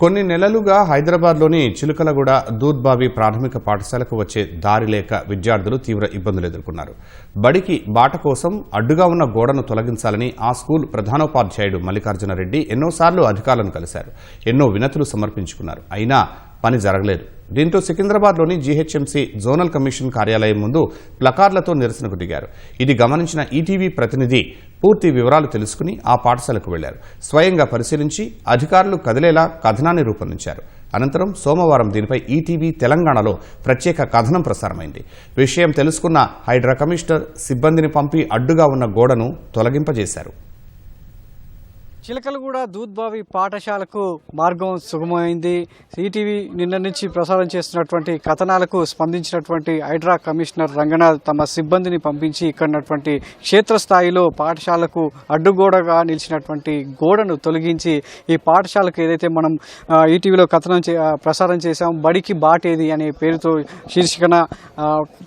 కొన్ని నెలలుగా హైదరాబాద్లోని చిలుకలగూడ దూద్బావి ప్రాథమిక పాఠశాలకు వచ్చే దారి లేక విద్యార్థులు తీవ్ర ఇబ్బందులు ఎదుర్కొన్నారు. బడికి బాట కోసం అడ్డుగా ఉన్న గోడను తొలగించాలని ఆ స్కూల్ ప్రధానోపాధ్యాయుడు మల్లికార్జునరెడ్డి ఎన్నోసార్లు అధికారులను కలిశారు. ఎన్నో వినతులు సమర్పించుకున్నారు. అయినా పని జరగలేదు. దీంతో సికింద్రాబాద్లోని జీహెచ్ఎంసీ జోనల్ కమిషన్ కార్యాలయం ముందు ప్లకార్లతో నిరసనకు దిగారు. ఇది గమనించిన ఈటీవీ ప్రతినిధి పూర్తి వివరాలు తెలుసుకుని ఆ పాఠశాలకు వెళ్ళారు. స్వయంగా పరిశీలించి అధికారులు కదిలేలా కథనాన్ని రూపొందించారు. అనంతరం సోమవారం దీనిపై ఈటీవీ తెలంగాణలో ప్రత్యేక కథనం ప్రసారమైంది. విషయం తెలుసుకున్న హైడ్రా కమిషనర్ సిబ్బందిని పంపి అడ్డుగా ఉన్న గోడను తొలగింపజేశారు. చిలకలగూడ దూద్బావి పాఠశాలకు మార్గం సుగమమైంది. ఈటీవీ నిన్న నుంచి ప్రసారం చేస్తున్నటువంటి కథనాలకు స్పందించినటువంటి హైడ్రా కమిషనర్ రంగనాథ్ తమ సిబ్బందిని పంపించి ఇక్కడ ఉన్నటువంటి క్షేత్రస్థాయిలో పాఠశాలకు అడ్డుగోడగా నిలిచినటువంటి గోడను తొలగించి ఈ పాఠశాలకు ఏదైతే మనం ఈటీవీలో కథనం చే- ప్రసారం చేశాం బడికి బాటేది అనే పేరుతో శీర్షికన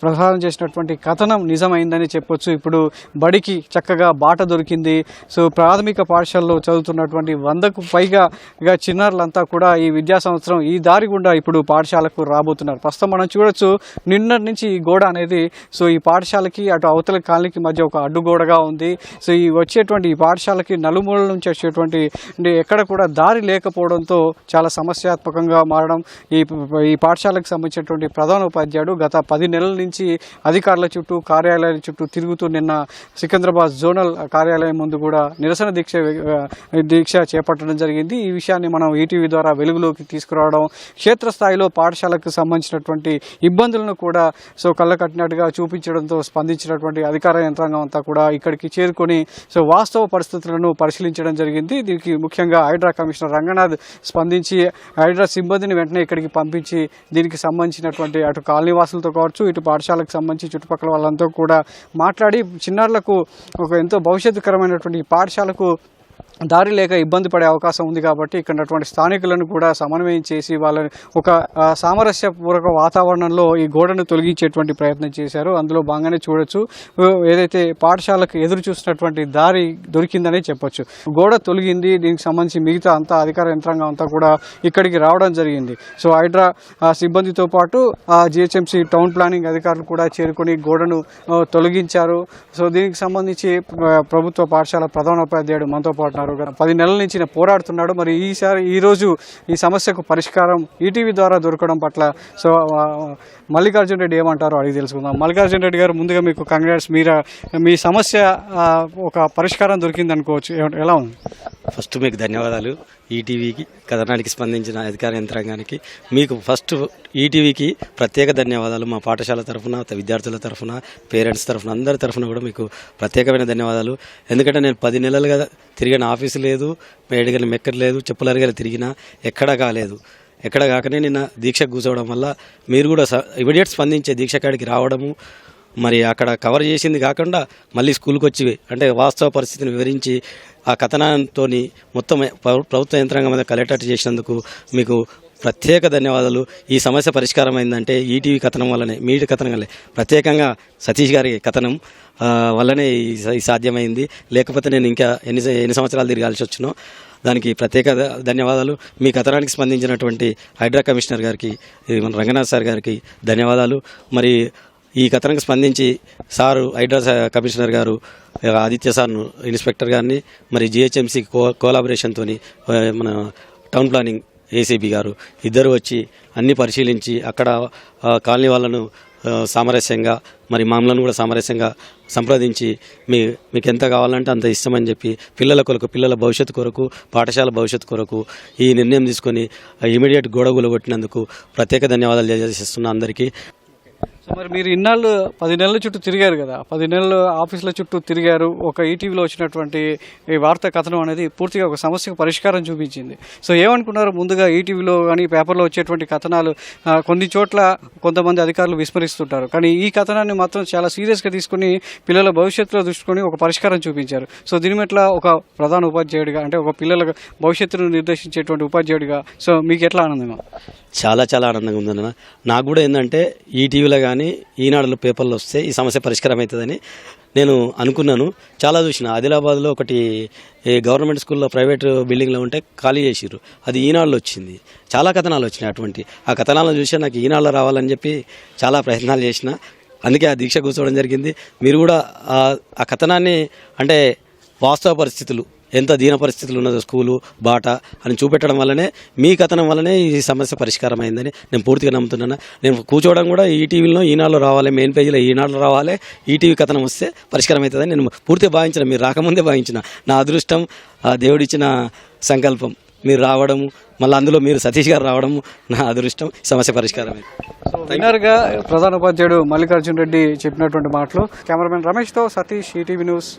ప్రసారం చేసినటువంటి కథనం నిజమైందని చెప్పొచ్చు. ఇప్పుడు బడికి చక్కగా బాట దొరికింది. సో ప్రాథమిక పాఠశాలలో చదువుతున్నటువంటి వందకు పైగా ఇక చిన్నారులంతా కూడా ఈ విద్యా సంవత్సరం ఈ దారి గుండా ఇప్పుడు పాఠశాలకు రాబోతున్నారు. ప్రస్తుతం మనం చూడొచ్చు నిన్నటి నుంచి ఈ గోడ అనేది సో ఈ పాఠశాలకి అటు అవతల కాలనీకి మధ్య ఒక అడ్డుగోడగా ఉంది. సో ఈ వచ్చేటువంటి ఈ పాఠశాలకి నలుమూలల నుంచి వచ్చేటువంటి ఎక్కడ కూడా దారి లేకపోవడంతో చాలా సమస్యాత్మకంగా మారడం. ఈ ఈ పాఠశాలకు సంబంధించినటువంటి ప్రధాన ఉపాధ్యాయుడు గత పది నెలల నుంచి అధికారుల చుట్టూ కార్యాలయాల చుట్టూ తిరుగుతూ నిన్న సికింద్రాబాద్ జోనల్ కార్యాలయం ముందు కూడా నిరసన దీక్ష దీక్ష చేపట్టడం జరిగింది. ఈ విషయాన్ని మనం ఈటీవీ ద్వారా వెలుగులోకి తీసుకురావడం క్షేత్రస్థాయిలో పాఠశాలకు సంబంధించినటువంటి ఇబ్బందులను కూడా సో కళ్ళ కట్టినట్టుగా చూపించడంతో స్పందించినటువంటి అధికార యంత్రాంగం అంతా కూడా ఇక్కడికి చేరుకొని సో వాస్తవ పరిస్థితులను పరిశీలించడం జరిగింది. దీనికి ముఖ్యంగా హైడ్రా కమిషనర్ రంగనాథ్ స్పందించి హైడ్రా సిబ్బందిని వెంటనే ఇక్కడికి పంపించి దీనికి సంబంధించినటువంటి అటు కాలనీ వాసులతో కావచ్చు ఇటు పాఠశాలకు సంబంధించి చుట్టుపక్కల వాళ్ళంతా కూడా మాట్లాడి చిన్నారులకు ఒక ఎంతో భవిష్యత్తుకరమైనటువంటి పాఠశాలకు దారి లేక ఇబ్బంది పడే అవకాశం ఉంది కాబట్టి ఇక్కడ స్థానికులను కూడా సమన్వయం చేసి వాళ్ళని ఒక సామరస్యపూర్వక వాతావరణంలో ఈ గోడను తొలగించేటువంటి ప్రయత్నం చేశారు. అందులో బాగానే చూడొచ్చు. ఏదైతే పాఠశాలకు ఎదురు చూసినటువంటి దారి దొరికిందనే చెప్పొచ్చు. గోడ తొలగింది. దీనికి సంబంధించి మిగతా అంతా అధికార యంత్రాంగం అంతా కూడా ఇక్కడికి రావడం జరిగింది. సో హైడ్రా సిబ్బందితో పాటు జిహెచ్ఎంసీ టౌన్ ప్లానింగ్ అధికారులు కూడా చేరుకొని గోడను తొలగించారు. సో దీనికి సంబంధించి ప్రభుత్వ పాఠశాల ప్రధానోపాధ్యాయుడు మనతో పాటు ఉన్నారు పది నెలల నుంచి పోరాడుతున్నాడు. మరి ఈసారి ఈరోజు ఈ సమస్యకు పరిష్కారం ఈటీవీ ద్వారా దొరకడం పట్ల సో మల్లికార్జున రెడ్డి ఏమంటారో అడిగి తెలుసుకుందాం. మల్లికార్జున రెడ్డి గారు ముందుగా మీకు కంగ్రాట్స్ మీరు మీ సమస్య ఒక పరిష్కారం దొరికింది అనుకోవచ్చు ఎలా ఉంది? ఫస్ట్ మీకు ధన్యవాదాలు. ఈటీవీకి కథనానికి స్పందించిన అధికార యంత్రాంగానికి మీకు ఫస్ట్ ఈటీవీకి ప్రత్యేక ధన్యవాదాలు మా పాఠశాల తరఫున విద్యార్థుల తరఫున పేరెంట్స్ తరఫున అందరి తరఫున కూడా మీకు ప్రత్యేకమైన ధన్యవాదాలు. ఎందుకంటే నేను పది నెలలుగా తిరిగిన ఆఫీసు లేదు మేడిగల మెక్కర్ లేదు చెప్పులు తిరిగినా ఎక్కడా కాలేదు. ఎక్కడ కాకనే నిన్న దీక్ష కూర్చోవడం వల్ల మీరు కూడా ఇమీడియట్ స్పందించే దీక్ష కాడికి రావడము మరి అక్కడ కవర్ చేసింది కాకుండా మళ్ళీ స్కూల్కి వచ్చి అంటే వాస్తవ పరిస్థితిని వివరించి ఆ కథనంతో మొత్తం ప్రభుత్వ యంత్రాంగం మీద కలెక్టర్ చేసినందుకు మీకు ప్రత్యేక ధన్యవాదాలు. ఈ సమస్య పరిష్కారం అయిందంటే ఈటీవీ కథనం వల్లనే మీడి కథనం వల్లే ప్రత్యేకంగా సతీష్ గారి కథనం వల్లనే ఈ సాధ్యమైంది. లేకపోతే నేను ఇంకా ఎన్ని ఎన్ని సంవత్సరాలు తిరగాల్సి వచ్చినో దానికి ప్రత్యేక ధన్యవాదాలు. మీ కథనానికి స్పందించినటువంటి హైడ్రా కమిషనర్ గారికి మన రంగనాథ్ సార్ గారికి ధన్యవాదాలు. మరి ఈ కథనానికి స్పందించి సారు హైడ్రా కమిషనర్ గారు ఆదిత్య సార్ను ఇన్స్పెక్టర్ గారిని మరి జిహెచ్ఎంసీ కో కోలాబరేషన్తో మన టౌన్ ప్లానింగ్ ఏసీబీ గారు ఇద్దరు వచ్చి అన్ని పరిశీలించి అక్కడ కాలనీ వాళ్ళను సామరస్యంగా మరి మామూలను కూడా సామరస్యంగా సంప్రదించి మీ మీకు ఎంత కావాలంటే అంత ఇష్టమని చెప్పి పిల్లల కొరకు పిల్లల భవిష్యత్తు కొరకు పాఠశాల భవిష్యత్తు కొరకు ఈ నిర్ణయం తీసుకొని ఇమీడియట్ గొడవలు కొట్టినందుకు ప్రత్యేక ధన్యవాదాలు తెలియజేస్తున్నా అందరికీ. సో మరి మీరు ఇన్నాళ్ళు పది నెలల చుట్టూ తిరిగారు కదా. పది నెలలు ఆఫీసుల చుట్టూ తిరిగారు. ఒక ఈటీవీలో వచ్చినటువంటి ఈ వార్త కథనం అనేది పూర్తిగా ఒక సమస్యకు పరిష్కారం చూపించింది. సో ఏమనుకున్నారు? ముందుగా ఈటీవీలో కానీ పేపర్లో వచ్చేటువంటి కథనాలు కొన్ని చోట్ల కొంతమంది అధికారులు విస్మరిస్తుంటారు. కానీ ఈ కథనాన్ని మాత్రం చాలా సీరియస్గా తీసుకుని పిల్లల భవిష్యత్తులో దృష్టికొని ఒక పరిష్కారం చూపించారు. సో దీని మెట్ల ఒక ప్రధాన ఉపాధ్యాయుడిగా అంటే ఒక పిల్లల భవిష్యత్తును నిర్దేశించేటువంటి ఉపాధ్యాయుడిగా. సో మీకు ఎట్లా ఆనందంగా చాలా చాలా ఆనందంగా ఉందన్న. నాకు కూడా ఏంటంటే ఈటీవీలో కానీ కానీ ఈనాడులో పేపర్లు వస్తే ఈ సమస్య పరిష్కారం అవుతుందని నేను అనుకున్నాను. చాలా చూసిన. ఆదిలాబాద్లో ఒకటి గవర్నమెంట్ స్కూల్లో ప్రైవేట్ బిల్డింగ్లో ఉంటే ఖాళీ చేసిర్రు. అది ఈనాడులో వచ్చింది. చాలా కథనాలు వచ్చినాయి అటువంటి. ఆ కథనాలను చూసి నాకు ఈనాడులో రావాలని చెప్పి చాలా ప్రయత్నాలు చేసిన. అందుకే ఆ దీక్ష కూర్చోవడం జరిగింది. మీరు కూడా ఆ కథనాన్ని అంటే వాస్తవ పరిస్థితులు ఎంత దీన పరిస్థితులు ఉన్నదో స్కూలు బాట అని చూపెట్టడం వల్లనే మీ కథనం వల్లనే ఈ సమస్య పరిష్కారం అయిందని నేను పూర్తిగా నమ్ముతున్నాను. నేను కూర్చోవడం కూడా ఈటీవీలో ఈనాడులో రావాలి మెయిన్ పేజీలో ఈనాడులో రావాలి. ఈటీవీ కథనం వస్తే పరిష్కారం అవుతుందని నేను పూర్తిగా భావించిన మీరు రాకముందే భావించిన. నా అదృష్టం ఆ దేవుడిచ్చిన సంకల్పం మీరు రావడము మళ్ళీ అందులో మీరు సతీష్ గారు రావడం నా అదృష్టం సమస్య పరిష్కారమే అయింది విన్నర్గా ప్రధాన ఉపాధ్యాయుడు మల్లికార్జున్ రెడ్డి చెప్పినటువంటి మాటలు. కెమెరామెన్ రమేష్తో సతీష్ ఈటీవీ న్యూస్.